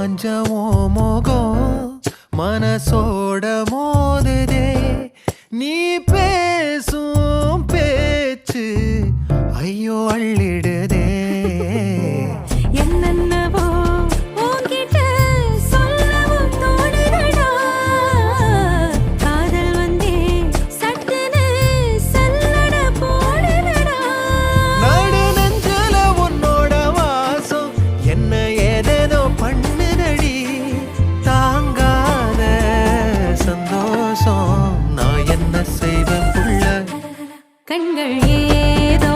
மாஞ்சவோ மோகோ மனசோட மோதுதே. நீ பேசும் பேச்சு ஐயோ அள்ளிடுதே. என்னென்னவோ ஏதேனோ கண்கள் ஏதோ